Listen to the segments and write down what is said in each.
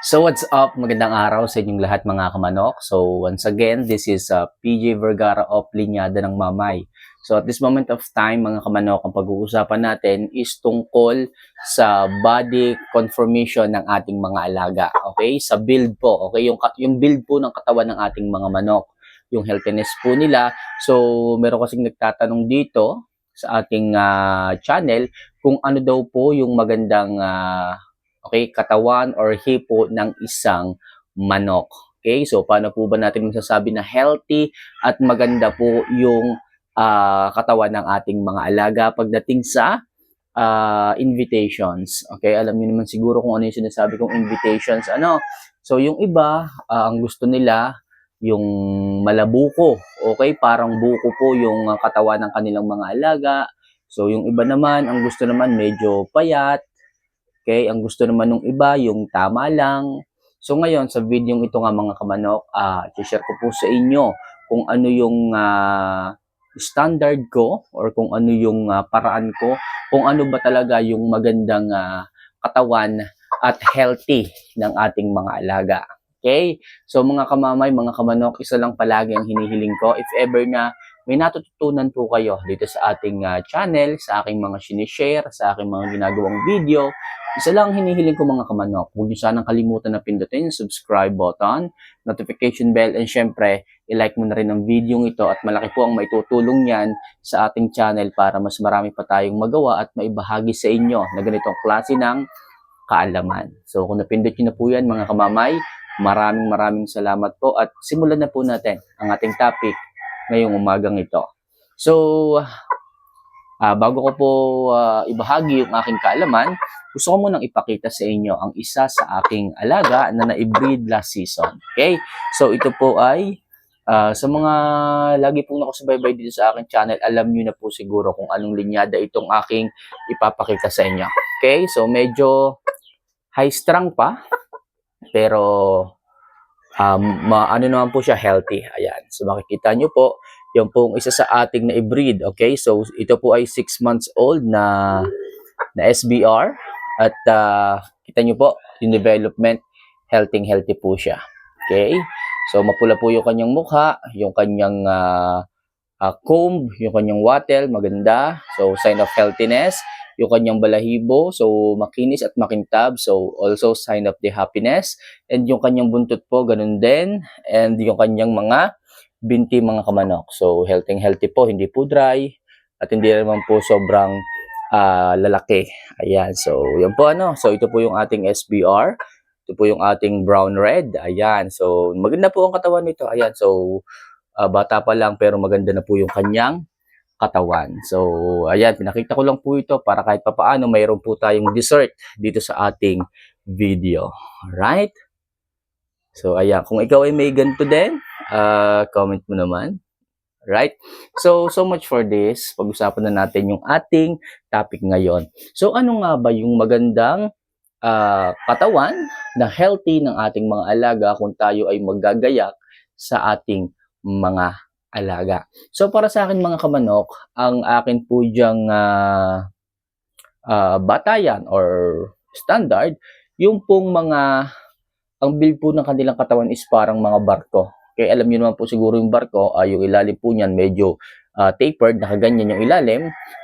So what's up? Magandang araw sa inyong lahat mga kamanok. So once again, this is uh, PJ Vergara of Linyada ng Mamay. So at this moment of time mga kamanok, ang pag-uusapan natin is tungkol sa body conformation ng ating mga alaga. Okay? Sa build po. Okay? Yung, yung build po ng katawan ng ating mga manok. Yung healthiness po nila. So meron kasing nagtatanong dito sa ating ah, channel kung ano daw po yung magandang ah, okay, katawan or hipo ng isang manok. Okay, so paano po ba natin masasabi na healthy at maganda po yung ah, katawan ng ating mga alaga pagdating sa ah, invitations. Okay, alam niyo naman siguro kung ano yung sinasabi kong invitations. Ano? So yung iba, ah, ang gusto nila yung malabuko. Okay, parang buko po yung katawan ng kanilang mga alaga. So yung iba naman, ang gusto naman medyo payat, Okay, ang gusto naman ng iba, yung tama lang. So ngayon, sa video ito nga mga kamanok, ah share ko po sa inyo kung ano yung ah, standard ko or kung ano yung ah, paraan ko, kung ano ba talaga yung magandang ah, katawan at healthy ng ating mga alaga. Okay? So mga kamamay, mga kamanok, isa lang palagi ang hinihiling ko. If ever na may natututunan po kayo dito sa ating ah, channel, sa aking mga sinishare, sa aking mga ginagawang video, isa lang ang hinihiling ko mga kamanok. Huwag niyo sanang kalimutan na pindutin yung subscribe button, notification bell, and syempre, i-like mo na rin ang video ito at malaki po ang maitutulong niyan sa ating channel para mas marami pa tayong magawa at maibahagi sa inyo na ganitong klase ng kaalaman. So kung napindot niyo na po yan mga kamamay, maraming maraming salamat po at simulan na po natin ang ating topic ngayong umagang ito. So, ah, bago ko po ah, ibahagi yung aking kaalaman, gusto ko munang ipakita sa inyo ang isa sa aking alaga na na-breed last season. Okay? So, ito po ay ah, sa mga lagi pong nakasubaybay dito sa aking channel, alam niyo na po siguro kung anong linyada itong aking ipapakita sa inyo. Okay? So, medyo high strung pa, pero um, ma- ano naman po siya, healthy. Ayan. So, makikita nyo po, yung pong isa sa ating na-breed. Okay? So, ito po ay 6 months old na na SBR. At ah, kita nyo po, yung development, healthy healthy po siya. Okay? So, mapula po yung kanyang mukha, yung kanyang ah, ah, comb, yung kanyang wattle, maganda. So, sign of healthiness. Yung kanyang balahibo, so makinis at makintab. So, also sign of the happiness. And yung kanyang buntot po, ganun din. And yung kanyang mga binti mga kamanok. So, healthy healthy po, hindi po dry. At hindi naman po sobrang ah, lalaki. Ayan, so yan po ano. So ito po yung ating SBR. Ito po yung ating brown red. Ayan, so maganda po ang katawan nito. Ayan, so ah, bata pa lang pero maganda na po yung kanyang katawan. So ayan, pinakita ko lang po ito para kahit papaano mayroon po tayong dessert dito sa ating video. Alright? So ayan, kung ikaw ay may ganito din, ah, comment mo naman. Right? So, so much for this. Pag-usapan na natin yung ating topic ngayon. So, ano nga ba yung magandang ah, katawan na healthy ng ating mga alaga kung tayo ay magagayak sa ating mga alaga? So, para sa akin mga kamanok, ang akin po diyang ah, ah, batayan or standard, yung pong mga ang build po ng kanilang katawan is parang mga barko. Kaya alam niyo naman po siguro yung barko, ah, yung ilalim po niyan medyo ah, tapered, nakaganyan yung ilalim.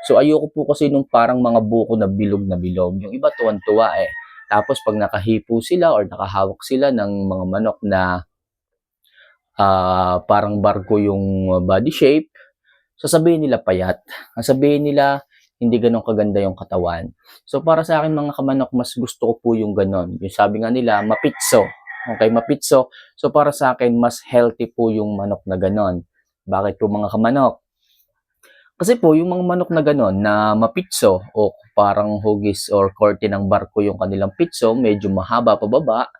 So ayoko po kasi nung parang mga buko na bilog na bilog. Yung iba tuwan-tuwa eh. Tapos pag nakahipo sila or nakahawak sila ng mga manok na ah, parang barko yung body shape, sasabihin nila payat. Sasabihin nila hindi ganun kaganda yung katawan. So para sa akin mga kamanok, mas gusto ko po yung ganon. Yung sabi nga nila, mapitso. Okay, mapitso. So para sa akin, mas healthy po yung manok na ganon. Bakit po mga kamanok? Kasi po, yung mga manok na ganon, na mapitso o parang hugis or korte ng barko yung kanilang pitso, medyo mahaba pababa,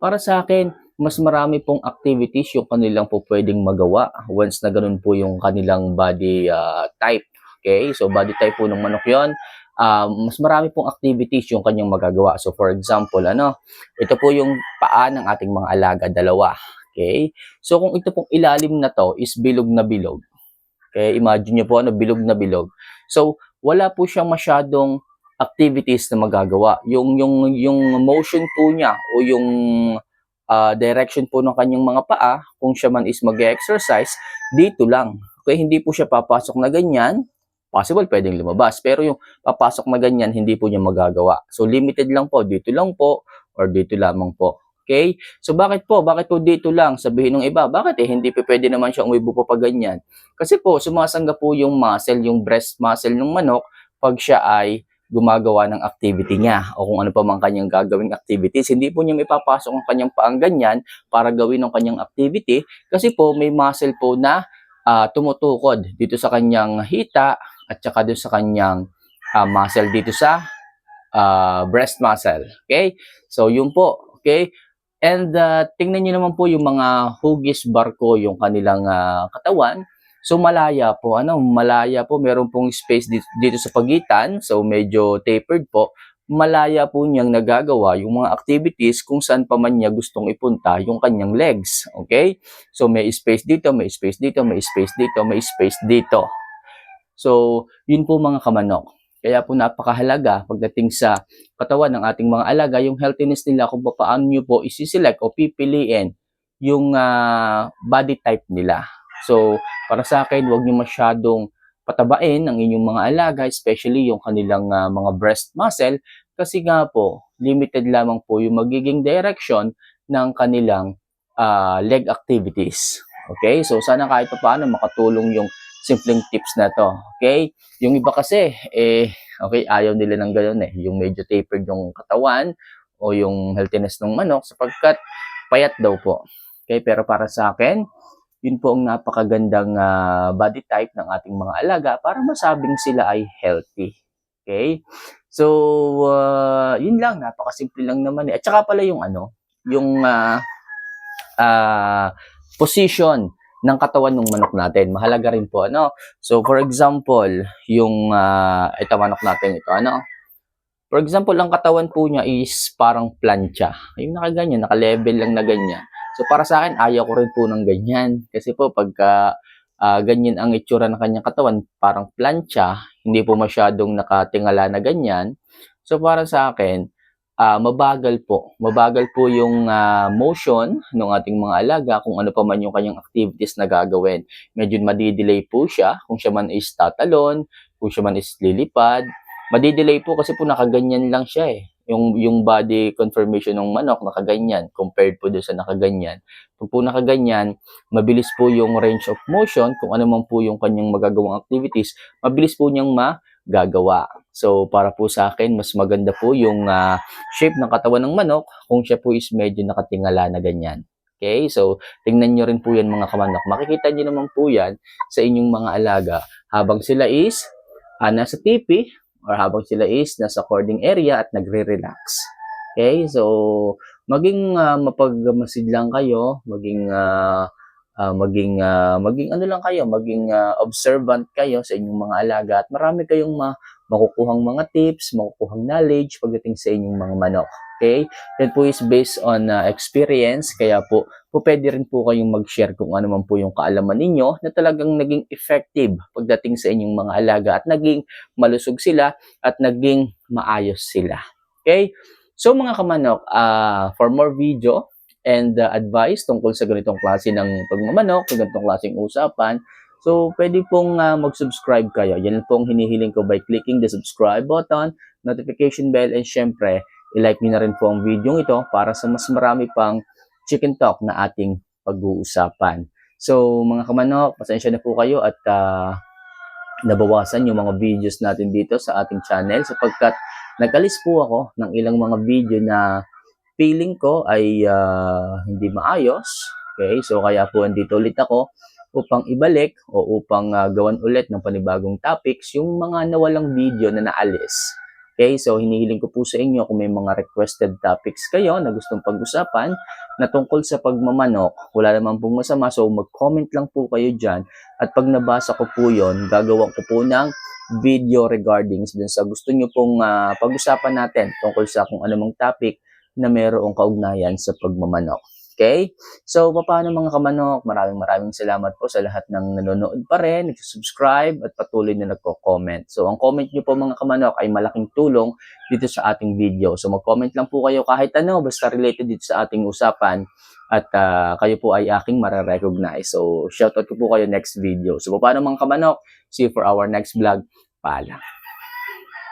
para sa akin, mas marami pong activities yung kanilang po pwedeng magawa once na ganun po yung kanilang body ah, type. Okay? So, body type po ng manok yon ah, mas marami pong activities yung kanyang magagawa. So, for example, ano, ito po yung paa ng ating mga alaga, dalawa. Okay? So, kung ito pong ilalim na to is bilog na bilog. Okay? Imagine nyo po, ano, bilog na bilog. So, wala po siyang masyadong activities na magagawa. Yung yung yung motion po niya o yung ah, direction po ng kanyang mga paa, kung siya man is mag-exercise, dito lang. Okay, hindi po siya papasok na ganyan. Possible pwedeng lumabas, pero yung papasok na ganyan, hindi po niya magagawa. So limited lang po, dito lang po or dito lamang po. Okay? So bakit po? Bakit po dito lang? Sabihin ng iba, bakit eh hindi pa pwede naman siya umuibo pa ganyan? Kasi po sumasangga po yung muscle, yung breast muscle ng manok pag siya ay gumagawa ng activity niya o kung ano pa man kanyang gagawing activities. Hindi po niya may papasok ang kanyang paang ganyan para gawin ang kanyang activity kasi po may muscle po na ah, tumutukod dito sa kanyang hita at saka dito sa kanyang ah, muscle dito sa ah, breast muscle. Okay? So yun po. Okay? And uh, tingnan niyo naman po yung mga hugis barko, yung kanilang ah, katawan. So malaya po, ano, malaya po, meron pong space dito, dito sa pagitan. So medyo tapered po. Malaya po niyang nagagawa yung mga activities kung saan pa man niya gustong ipunta yung kanyang legs. Okay? So may space dito, may space dito, may space dito, may space dito. So, yun po mga kamanok. Kaya po napakahalaga pagdating sa katawan ng ating mga alaga, yung healthiness nila kung paano nyo po isi-select o pipiliin yung ah, body type nila. So, para sa akin, huwag nyo masyadong patabain ang inyong mga alaga, especially yung kanilang ah, mga breast muscle, kasi nga po, limited lamang po yung magiging direction ng kanilang ah, leg activities. Okay? So, sana kahit pa paano makatulong yung simpleng tips na to. Okay? Yung iba kasi, eh, okay, ayaw nila ng gano'n eh. Yung medyo tapered yung katawan o yung healthiness ng manok sapagkat payat daw po. Okay? Pero para sa akin, yun po ang napakagandang ah, body type ng ating mga alaga para masabing sila ay healthy. Okay? So, ah, yun lang. Napakasimple lang naman eh. At saka pala yung ano, yung ah, ah, position ng katawan ng manok natin. Mahalaga rin po, ano? So, for example, yung ah, ito manok natin ito, ano? For example, ang katawan po niya is parang plancha. Yung nakaganyan, naka-level lang na ganyan. So, para sa akin, ayaw ko rin po ng ganyan. Kasi po, pagka ah, ganyan ang itsura ng kanyang katawan, parang plancha, hindi po masyadong nakatingala na ganyan. So, para sa akin, ah, mabagal po. Mabagal po yung ah, motion ng ating mga alaga kung ano pa man yung kanyang activities na gagawin. Medyo madidelay po siya kung siya man is tatalon, kung siya man is lilipad. Madidelay po kasi po nakaganyan lang siya eh. Yung, yung body conformation ng manok nakaganyan compared po doon sa nakaganyan. Pag po nakaganyan, mabilis po yung range of motion kung ano man po yung kanyang magagawang activities, mabilis po niyang magagawa. So, para po sa akin, mas maganda po yung ah, shape ng katawan ng manok kung siya po is medyo nakatingala na ganyan. Okay? So, tingnan nyo rin po yan mga kamanok. Makikita nyo naman po yan sa inyong mga alaga habang sila is ah, nasa TV or habang sila is nasa cording area at nagre-relax. Okay? So, maging ah, mapagmasid lang kayo, maging ah, ah, maging ah, maging ano lang kayo, maging ah, observant kayo sa inyong mga alaga at marami kayong ma makukuhang mga tips, makukuhang knowledge pagdating sa inyong mga manok. Okay? Yan po is based on ah, experience, kaya po, po pwede rin po kayong mag-share kung ano man po yung kaalaman ninyo na talagang naging effective pagdating sa inyong mga alaga at naging malusog sila at naging maayos sila. Okay? So mga kamanok, ah, for more video and ah, advice tungkol sa ganitong klase ng pagmamanok, ganitong klaseng usapan, So, pwede pong ah, mag-subscribe kayo. Yan po ang hinihiling ko by clicking the subscribe button, notification bell, and syempre, i-like nyo na rin po ang video ito para sa mas marami pang chicken talk na ating pag-uusapan. So, mga kamanok, pasensya na po kayo at ah, nabawasan yung mga videos natin dito sa ating channel sapagkat nag-alis po ako ng ilang mga video na feeling ko ay ah, hindi maayos. Okay, so kaya po andito ulit ako upang ibalik o upang ah, gawan ulit ng panibagong topics yung mga nawalang video na naalis. Okay, so hinihiling ko po sa inyo kung may mga requested topics kayo na gustong pag-usapan na tungkol sa pagmamanok, wala naman pong masama, so mag-comment lang po kayo dyan at pag nabasa ko po yon gagawa ko po ng video regarding dun sa gusto nyo pong ah, pag-usapan natin tungkol sa kung anumang topic na mayroong kaugnayan sa pagmamanok. Okay? So, paano mga kamanok? Maraming maraming salamat po sa lahat ng nanonood pa rin, nag-subscribe at patuloy na nagko-comment. So, ang comment nyo po mga kamanok ay malaking tulong dito sa ating video. So, mag-comment lang po kayo kahit ano, basta related dito sa ating usapan at ah, kayo po ay aking mararecognize. So, shoutout ko po kayo next video. So, paano mga kamanok? See you for our next vlog. Paalam.